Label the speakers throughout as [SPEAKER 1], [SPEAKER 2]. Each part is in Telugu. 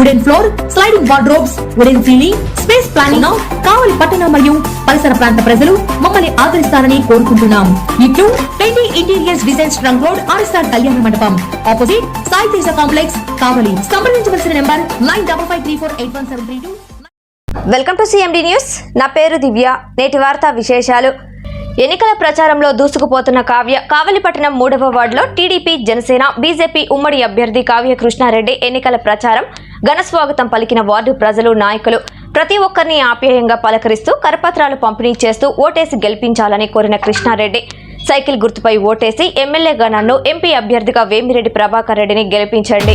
[SPEAKER 1] wooden floor sliding wardrobes wooden ceiling space planning Kavali పట్టణ మరియు పరిసర ప్రాంత ప్రజలు మమ్మల్ని ఆదరిస్తారని కోరుకుంటున్నాం. ఇట్లు trendy interiors design trunk road RSR Kalyana Mandapam. Opposite Sai Teja complex Kavali. సంప్రదించవలసిన number nine double five three four eight one seven three two.
[SPEAKER 2] Welcome to CMD news. నా పేరు దివ్య. నేటి వార్తా విశేషాలు. ఎన్నికల ప్రచారంలో దూసుకుపోతున్న కావ్య కావలిపట్టణం మూడవ వార్డులో టీడీపీ జనసేన బీజేపీ ఉమ్మడి అభ్యర్థి కావ్య కృష్ణారెడ్డి ఎన్నికల ప్రచారం ఘన స్వాగతం పలికిన వార్డు ప్రజలు నాయకులు ప్రతి ఒక్కరిని ఆప్యాయంగా పలకరిస్తూ కరపత్రాలు పంపిణీ చేస్తూ ఓటేసి గెలిపించాలని కోరిన కృష్ణారెడ్డి. సైకిల్ గుర్తుపై ఓటేసి ఎమ్మెల్యేగా నన్ను ఎంపీ అభ్యర్థిగా వేమిరెడ్డి ప్రభాకర్ రెడ్డిని గెలిపించండి.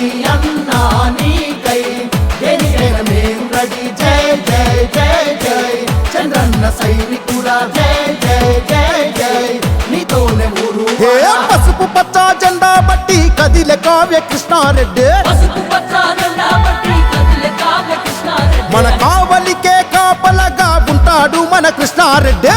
[SPEAKER 3] కృష్ణారెడ్డి అన్నా నీకై. దేనికైన మేం రెడీ జై జై జై జై. చంద్రన్న సైనికుడా జై జై జై జై. నీతోనే ఊరు పసుపు పచ్చ జెండా బట్టి కదిలే కావ్య కృష్ణారెడ్డి.
[SPEAKER 4] పసుపు బట్టి కదిలే కావ్య కృష్ణారెడ్డి.
[SPEAKER 3] మన కావలికే కాపలగా ఉంటాడు మన కృష్ణారెడ్డి.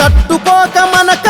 [SPEAKER 3] తట్టుకోక మనకై